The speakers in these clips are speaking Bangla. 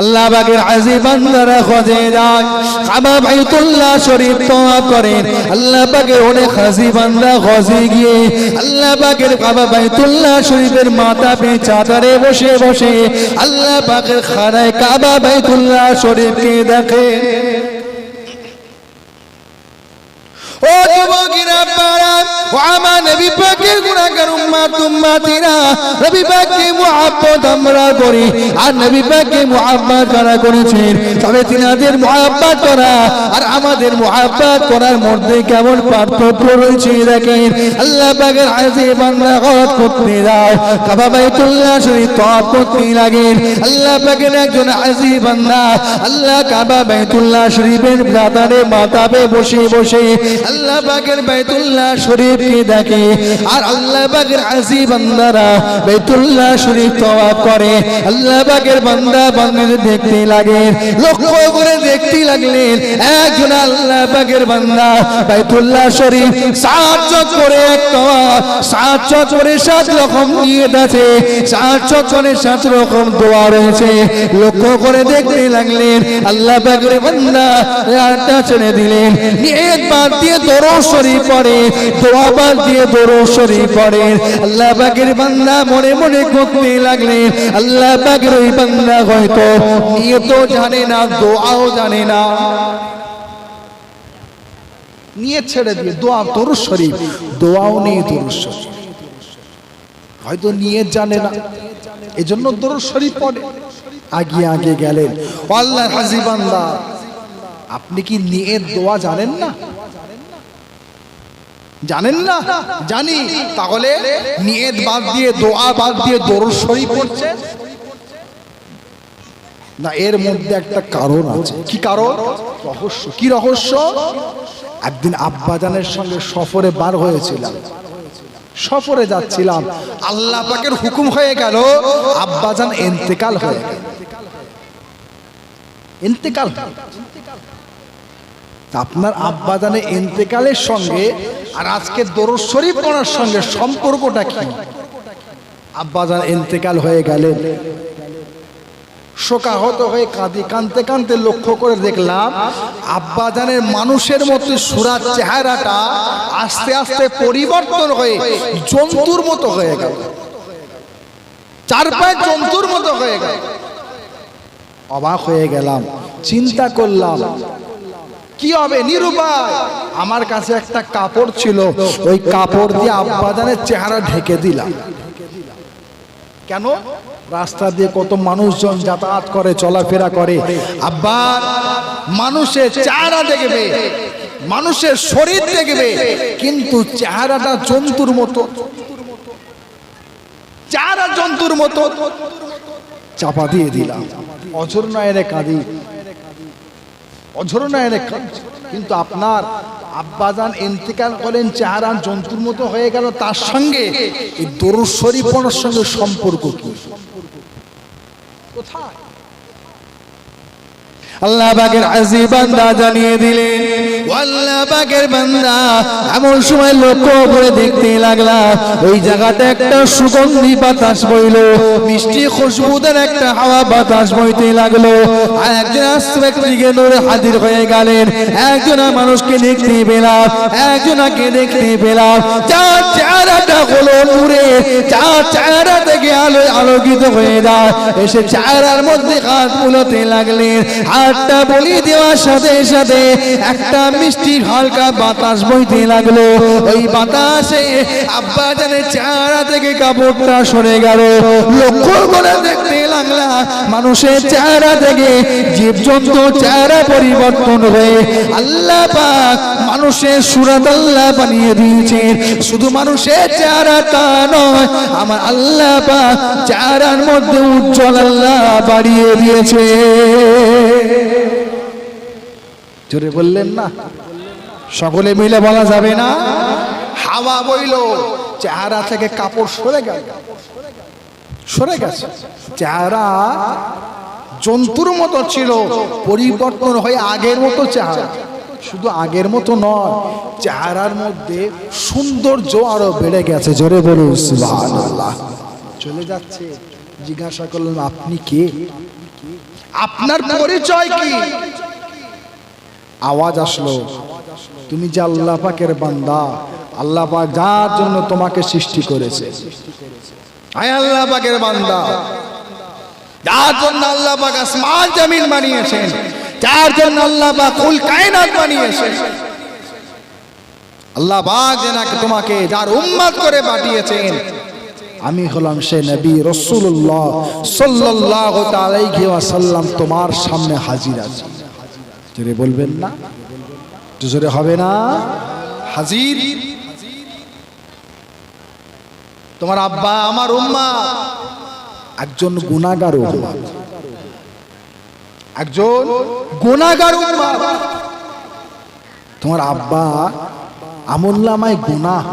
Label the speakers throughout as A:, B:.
A: আল্লাহ বাগের আজি বান্দারা খোঁজে যায়। কাবা বাইতুল্লাহ শরীফ তোয়া করেন। আল্লাহ বাগের অনেক হাজি বান্দা খোঁজে গিয়ে আল্লাহ বাগের কাবা বাইতুল্লাহ শরীফের মাথা পে চাদরে বসে বসে আল্লাহ বাগের খানায় কাবা বাইতুল্লাহ শরীফকে দেখে। ও যুবকেরা পাড়া ও আমার নবী পাকের গুনাহগার উম্মাত, উম্মাতিরা, নবী পাককে মুহাব্বত আমরা করি, আর নবী পাককে মুহাব্বত করা করেছেন, তবে তিনাদের মুহাব্বত করা, আর আমাদের মুহাব্বত করার মধ্যে কেমন পার্থক্য রয়েছে, দেখেন। আল্লাহ পাকের আজে বাংলা হজ করতে দাও, কাবা বাইতুল্লাহ শরীফ তওয়াফ করতে লাগেন। আল্লাহ পাকের একজন আজি বান্দা, আল্লাহ কাবা বাইতুল্লাহ শরীফের প্রাতারে মাতাবে বসে বসে আল্লাহ পাকের বাইতুল্লাহ শরীফকে দেখে আর আল্লাহ পাকের আজি বান্দারা বাইতুল্লাহ শরীফ তওয়াফ করে। আল্লাহ পাকের বান্দা বান্দাদের দেখতে লাগে, লক্ষ্য করে দেখতে লাগলেন একজন আল্লাহ পাকের বান্দা বাইতুল্লাহ শরীফ সাত এক তওয়াফ সাত চক্করে সাত রকম নিয়ত আছে, সাত চক্করে সাত রকম দোয়া রয়েছে। লক্ষ্য করে দেখতে লাগলেন আল্লাহ পাকের বান্দা ছেড়ে দিলেন। নিয়ত বাদ দিয়ে দরুদ শরীফ পড়ে, দোয়া দিয়ে শরীফ পড়ে। আল্লাহ পাকের বান্দা মনে মনে লাগলেন আল্লাহ পাকের ওই বান্দা হয়তো নিয়ত জানে না, দোয়াও জানে না।
B: নিয়ে ছেড়ে দিয়ে দোয়া শরীফ, দোয়াও নেই হয়তো নিয়ে জানে না, এজন্য তোর শরীফ পড়ে। আগে আগে গেলেন। আল্লাহ আপনি কি নিয়ে দোয়া জানেন না? জানেন না? জানি। তাহলে নিয়ত বাদ দিয়ে, দোয়া বাদ দিয়ে দরুদ শরীফ পড়ছে না, এর মধ্যে একটা কারণ আছে। কি কারণ? রহস্য। কি রহস্য? একদিন আব্বাজানের সঙ্গে সফরে বার হয়েছিলাম। সফরে যাচ্ছিলাম। আল্লাহ পাকের হুকুম হয়ে গেল, আব্বাজান এন্তেকাল হয়ে গেল। এন্তেকাল। আপনার আব্বাজানের এন্তেকালের সঙ্গে আর আজকে দরজ শরীফ পড়ার সঙ্গে সম্পর্কটা কি? আব্বাজান এন্তেকাল হয়ে গেলেন। শোকাহত হয়ে কাঁদি কানতে কানতে লক্ষ্য করে দেখলাম আব্বাজানের মানুষের মতো সুরার চেহারাটা আস্তে আস্তে পরিবর্তন হয়ে জন্তুর মতো হয়ে গেল। চার পায়ে জন্তুর মতো হয়ে গেল। অবাক হয়ে গেলাম, চিন্তা করলাম কি হবে? নিরুপায়। আমার কাছে একটা কাপড় ছিল। ওই কাপড় দিয়ে আব্বাজানের চেহারা ঢেকে দিলাম। কেন? রাস্তা দিয়ে কত মানুষজন যাতায়াত করে, চলাফেরা করে। আব্বা, মানুষের চেহারা দেখবে, মানুষের শরীর দেখবে, কিন্তু চেহারাটা জন্তুর মতো। চেহারা জন্তুর মতো। চাপা দিয়ে দিলাম। অঝর নয়নে কাঁদি। অঝর কাঁদছে। কিন্তু আপনার আব্বাজান ইন্তিকাল করেন চেহারা জন্তুর মতো হয়ে গেল তার সঙ্গে এই দরুদ শরীফের সঙ্গে সম্পর্ক কি কোথায়
A: আল্লাহ পাকের আজি বান্দা জানিয়ে দিলেন আল্লাহ পাকের বান্দা, এমন সময় লক্ষ্য করে দেখতে লাগলাম, ওই জায়গাতে একটা সুগন্ধি বাতাস বইল, মিষ্টি খুশবুদের একটা হাওয়া বাতাস বইতে লাগল, আর একজন ব্যক্তিকে নূরে হাজির হয়ে গেলেন, একজন মানুষকে দেখতে পেলাম একজনকে দেখতে পেলাম, যার চেহারাটা হলো নূরে, যার চেহারা থেকে আলো আলোকিত হয়ে যায়, এসে চেহারার মধ্যে হাত বুলোতে লাগলেন হাতটা বলি দেওয়ার সাথে সাথে একটা মিষ্টি হালকা বাতাস বইতে লাগল। ওই বাতাসে আব্বা জানে চেহারা থেকে কাপড়টা সরে গেল। লক্ষ্য করে দেখতে লাগলা মানুষের চেহারা থেকে জীবজন্তু চেহারা পরিবর্তন হয়ে আল্লাহ পাক মানুষের সুরাত আল্লাহ বানিয়ে দিয়েছেন। শুধু মানুষের চেহারা তা নয়, আমার আল্লাহ পাক চেহারার মধ্যে উজ্জ্বল আল্লাহ বাড়িয়ে দিয়েছে।
B: জোরে বললেন না?
A: সকলে মিলে বলা যাবে না?
B: হাওয়া বইল, চেহারা থেকে কাপড় সরে গেল। সরে গেছে। চেহারা জন্তুর মতো ছিল, পরিবর্তন হয়ে আগের মতো চেহারা। শুধু আগের মতো নয়, চেহারার মধ্যে সৌন্দর্য আরও বেড়ে গেছে। জোরে বলুন চলে যাচ্ছে। জিজ্ঞাসা করলাম আপনি কে? আপনার পরিচয় কি? আওয়াজ আসলো, তুমি যে আল্লাহ পাকের বান্দা, আল্লাহ পাক যার জন্য তোমাকে সৃষ্টি করেছে। আয় আল্লাহ পাকের বান্দা। যার জন্য আল্লাহ পাক আসমান জমিন বানিয়েছেন যার জন্য আল্লাহ পাক কুল কায়নাত বানিয়েছেন। আল্লাহ পাক যেনাকে তোমাকে, যার উম্মত করে পাঠিয়েছেন, আমি হলাম সে নবী রসুল্লাহ সাল্লাল্লাহু আলাইহি ওয়াসাল্লাম তোমার সামনে হাজির আছি। জোরে বলবেন না? জোরে হবে না? হাজির? তোমার আব্বা, আমার উম্মা। একজন গুনাহগার উম্মা। একজন গুনাহগার উম্মা। তোমার আব্বা আমুল্লামায় গুনাহ।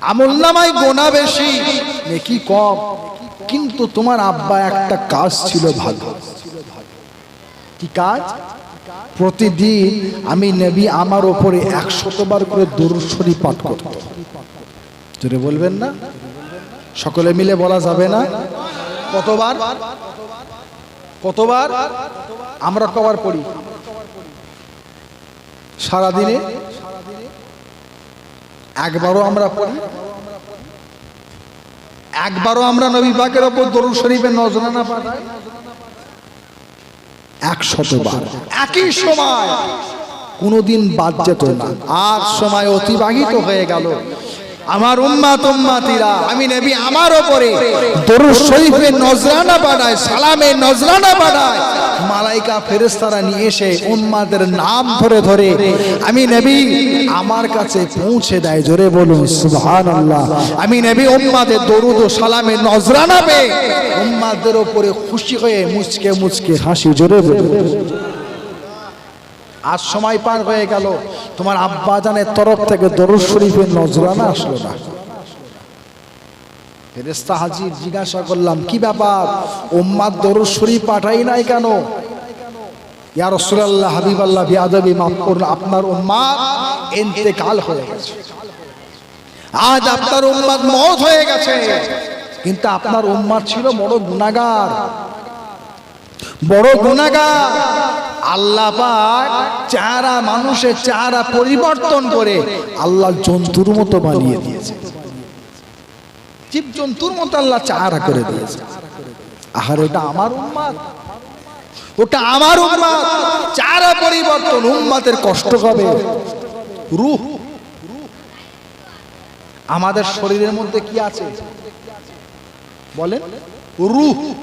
B: আমুল্লামায় গোনা বেশি। নেকি কম। কিন্তু তোমার আব্বা একটা কাজ ছিল ভালো। কি কাজ? প্রতিদিন আমি নেবি আমার ওপরে একশতবার করে দরুদ শরীফ পাঠ করত জোরে বলবেন না। সকলে মিলে বলা যাবে না। কতবার? কতবার? আমরা কবার পড়ি। সারাদিনে? একবারও আমরা পড়ি। একবারও আমরা নবী পাকের ওপর দরুদ শরীফের নজরানা পাঠাই। একশতবার। একই সময়। কোনোদিন বাদ যেত না। আর সময় অতিবাহিত হয়ে গেল। আমার উম্মাত উম্মাতিরা, আমি নবী আমার ওপরে দরুদ শরীফের নজরানা পাঠায় সালামের নজরানা পাঠায় মালাইকা ফেরেশতারা নিয়ে এসে উম্মাদের নাম ধরে ধরে আমি নবী আমার কাছে পৌঁছে দেয়, জোরে বলুন, সুবহানাল্লাহ। আমি নবী উম্মাদের দরুদ ও সালামের নজরানা পেয়ে উম্মাদের ওপরে খুশি হয়ে মুচকে মুচকে হাসি, জোরে বলুন। আজ সময় পার হয়ে গেল। তোমার আব্বা জানের তরফ থেকে দরুদ শরীফের নজরানা আসলো না। ফেরেস্তা হাজির জিজ্ঞাসা করলাম, কি ব্যাপার? ওম্মাদ দরুদ শরীফ পাঠাই নাই কেন? ইয়া রাসূলুল্লাহ, হাবিবাল্লাহ, বিআদবি মাফ করুন, আপনার উম্মাদ ইন্তেকাল হয়ে গেছে। আজ আপনার উম্মাদ মওত হয়ে গেছে। কিন্তু আপনার উম্মাদ ছিল বড় গুনাহগার। বড় গুনাহগার। আল্লাহ চেহারা মানুষের চেহারা পরিবর্তন করে আল্লাহ জন্তুর মতো বানিয়ে দিয়েছে। জীব জন্তুর মতো আল্লাহ চেহারা করে দিয়েছে। আহার এটা আমার উম্মাদ। ওটা আমার উম্মাদ। চেহারা পরিবর্তন উম্মাতের কষ্ট হবে রুহ। আমাদের শরীরের মধ্যে কি আছে? বলেন। রুহ।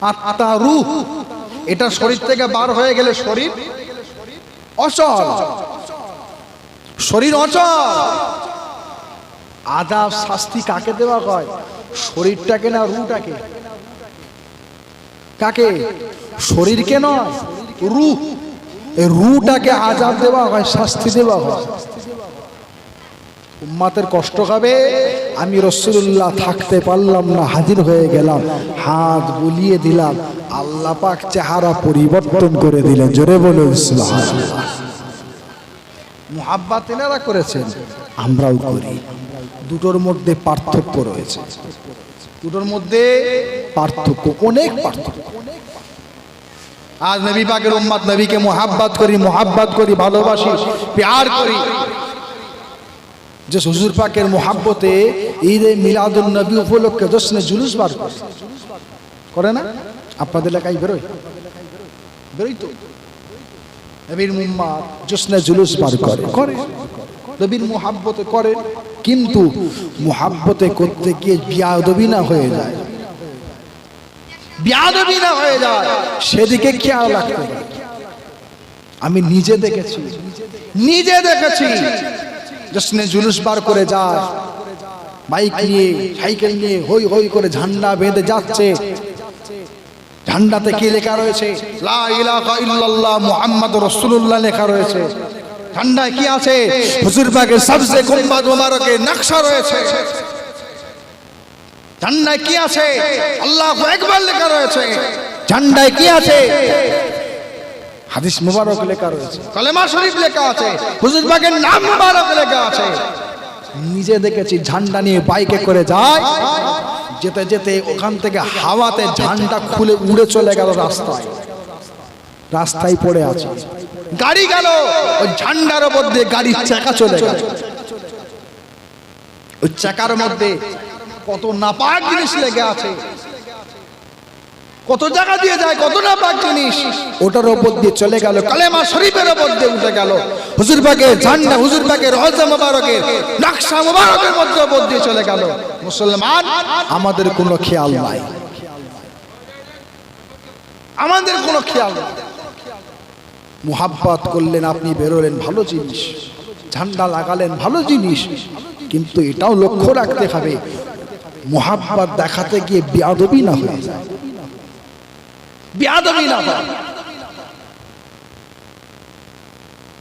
B: আত্মা রূহ। এটা শরীর থেকে বার হয়ে গেলে শরীর অচল। শরীর অচল। আদাব শাস্তি কাকে দেওয়া হয়? শরীরটাকে না রুটাকে কাকে? শরীরকে নয় রু রুটাকে আজাব দেওয়া হয়, শাস্তি দেওয়া হয়। উম্মাতের কষ্ট হবে, আমি রসুল্লাহ থাকতে পারলাম না, হাজির হয়ে গেলাম, হাত বুলিয়ে দিলাম। আল্লাহ পাক চেহারা পরিবর্তন করে দিলেন। জোরে মুহাব্বাত এনারা করেছেন। আমরাও করি। দুটোর মধ্যে পার্থক্য রয়েছে। দুটোর মধ্যে পার্থক্য অনেক পার্থক্য। আজ নবী পাকের উম্মাদ নবীকে মোহাব্বাত করি মোহাব্বাত করি ভালোবাসি প্যার করি। যে শ্বশুর পাকের মোহাব্বতে ঈদে মিলাদুল নবী উপলক্ষে জশ্নে জুলুস বার করে। করে না? আপনাদের এলাকায় বেরোয়? বেরোই তো। নবীর মুম্মা জশ্নে জুলুস বার করে। করে। নবীর মোহাব্বতে করে, কিন্তু মোহাব্বতে করতে গিয়ে বিয়াদবি না হয়ে যায়। বিয়াদবি না হয়ে যায়। সেদিকে খেয়াল রাখতে। আমি নিজে দেখেছি। নিজে দেখেছি। জশ্নে জুলুস বার করে যায়। বাইক নিয়ে, সাইকেল নিয়ে হই হই করে ঝান্ডা বেঁধে যাচ্ছে। ঝান্ডাতে কি লেখা রয়েছে? লা ইলাহা ইল্লাল্লাহ মুহাম্মদ রাসূলুল্লাহ লেখা রয়েছে। ঝান্ডায় কি আছে? হুজুর পাকের সবচেয়ে গুম্বাদ মুবারকের নকশা রয়েছে। ঝান্ডায় কি আছে? আল্লাহু আকবার লেখা রয়েছে। ঝান্ডায় কি আছে? হাদিস মুবারক লেখা রয়েছে। কালেমা শরীফ লেখা আছে। হুজুর নাম মুবারক লেখা আছে। নিজে দেখেছি ঝান্ডা নিয়ে বাইকে করে যায়। যেতে যেতে ওখান থেকে হাওয়াতে ঝান্ডা খুলে উড়ে চলে গেল রাস্তায়। রাস্তায় পড়ে আছে। গাড়ি গেল, ওই ঝান্ডার মধ্যে গাড়ির চাকা চলে গেল। ওই চাকার মধ্যে কত নাপাক জিনিস লেগে আছে। কত জায়গা দিয়ে যায়, কত নাপাক জিনিস। ওটার ওপর দিয়ে চলে গেল, কালেমা শরীফের ওপর দিয়ে উঠে গেল। হুজুর পাকের ঝান্ডা, হুজুর পাকের রহজা মোবারকের, নকশা মোবারকের মধ্যে ওপর দিয়ে চলে গেল। মুসলমান, আমাদের কোনো খেয়াল নাই। আমাদের কোনো খেয়াল নাই। মুহাব্বত করলেন আপনি, বেরোলেন, ভালো জিনিস। ঝান্ডা লাগালেন, ভালো জিনিস। কিন্তু এটাও লক্ষ্য রাখতে হবে, মুহাব্বত দেখাতে গিয়ে বিয়াদবি না হয়ে যায়। বিয়াদবি না হয়।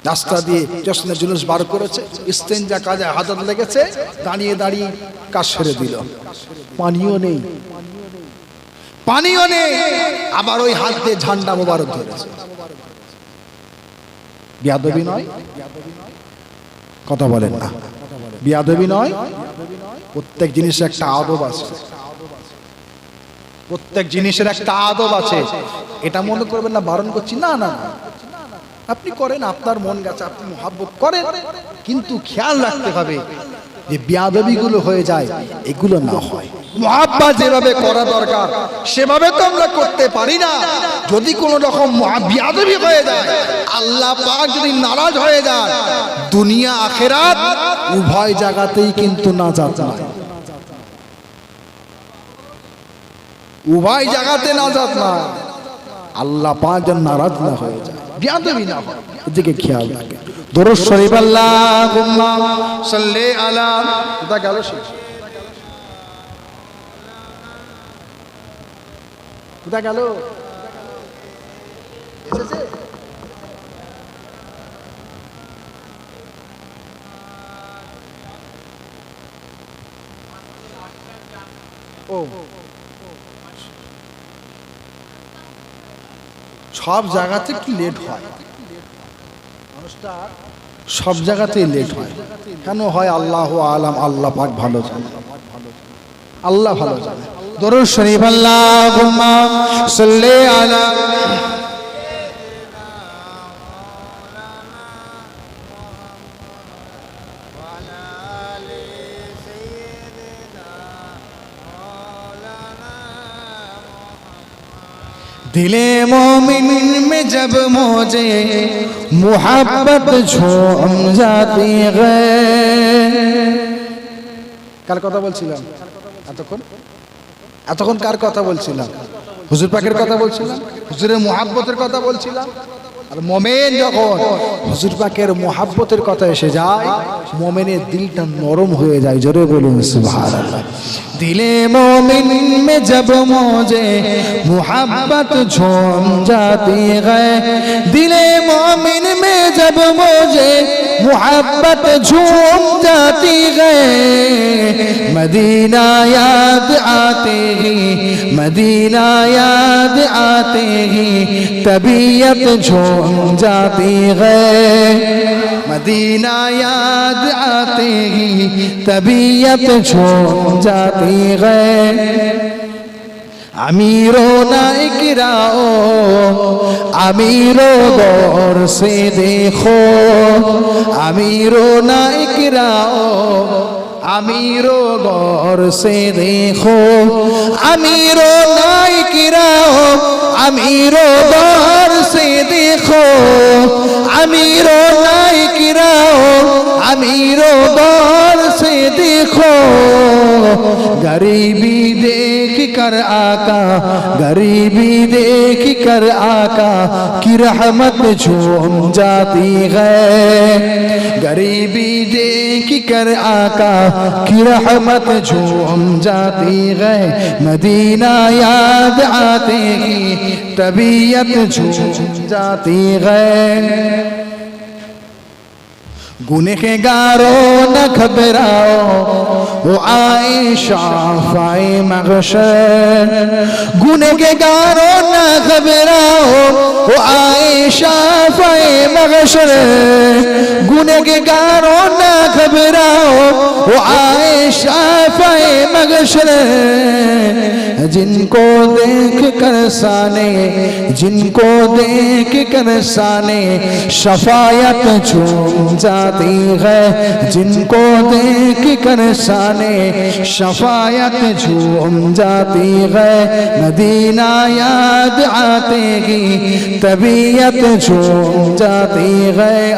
B: রাস্তা দিয়ে জশ্নে জুলুস বার করেছে ইস্তেঞ্জা কাজে হাজত লেগেছে দাঁড়িয়ে দাঁড়িয়ে কাজ সেরে দিল। পানিও নেই। পানিও নেই। আবার ওই হাত দিয়ে ঝান্ডা মোবারক ধরেছে। বিয়াদবি নয়। কথা বলেন না। বিয়াদবি নয়। প্রত্যেক জিনিসের একটা আদব আছে। প্রত্যেক জিনিসের একটা আদব আছে। এটা মনে করবেন না, বারণ করছি। না না না। আপনি করেন, আপনার মন গেছে, আপনি মহাব্বত করেন, কিন্তু খেয়াল রাখতে হবে যে বিয়াদবিগুলো হয়ে যায়, এগুলো না হয়। মহাব্বা যেভাবে করা দরকার, সেভাবে তো আমরা করতে পারি না। যদি কোনো রকম বিয়াদবি হয়ে যায়, আল্লাহ পাক যদি নারাজ হয়ে যায় দুনিয়া, আখেরাত উভয় জায়গাতেই কিন্তু না যাত নাই উভয় জায়গাতে না যাত না। আল্লাহ পাক যেন নারাজ না হয়ে যায়। বিয়াদবি না হয়। এদিকে খেয়াল রাখে। দরুদ শরীফ, আল্লাহুম্মা সাল্লি আলা এটা গেল শেষ। কোথা গেল। ও। সব জায়গাতে কি লেট হয়? সব জায়গাতেই লেট হয়। কেন হয়? আল্লাহ আলাম, আল্লাহ পাক ভালো জানে। আল্লাহ ভালো জানে।
A: দরুদ শরীফ, আল্লাহুম্মা সাল্লি আলা दिले मोमिन में जब मुझे मोहब्बत झूम जाती है
B: কার কথা বলছিলাম এতক্ষণ এতক্ষণ কার কথা বলছিলাম হুজুর পাকের কথা বলছিলাম হুজুরের মোহাব্বতের কথা বলছিলাম আর মোমেন যখন হুজুর পাকের মোহাব্বতের কথা এসে যায়, মোমেনের দিলটা নরম হয়ে যায়, জোরে বলুন
A: দিলে মোমিন মে জব মোজে মোহাব্বত ঝোম দিয়ে গায়। দিলে মোমিন মে জব মোজে محبت جھوم جاتی ہے مدینہ یاد آتے ہی مدینہ یاد آتے ہی طبیعت جھوم جاتی ہے مدینہ یاد آتے ہی طبیعت جھوم جاتی ہے আমিরো নাইকিরাও আমিরো গর সে দেখো। আমিরো নাইকিরাও আমিরো গর সে দেখো। আমিরো নাইকিরাও আমিরো গর সে দেখো। আমিরো নাইকিরাও আমিরো গর সে দেখো। গরিবী দে कर आका, गरीबी देख कर आका, की रहमत झूम जाती है। गरीबी देख कर आका, की रहमत झूम जाती है। मदीना याद आते तबीयत झूम जाती है। گنہگاروں نہ گھبراؤ عائشہ فائی مغشر گنہگاروں نہ گھبراؤ عائشہ فائی مغشر گنہگاروں نہ گھبراؤ عائشہ فائی مغشر جن کو دیکھ کر سانے جن کو دیکھ کر سانے شفاعت چھوم جائے जाती है, जिनको देख कर शाने शफायत झूम जाती है। मदीना याद आते ही तबीयत झूम जाती है।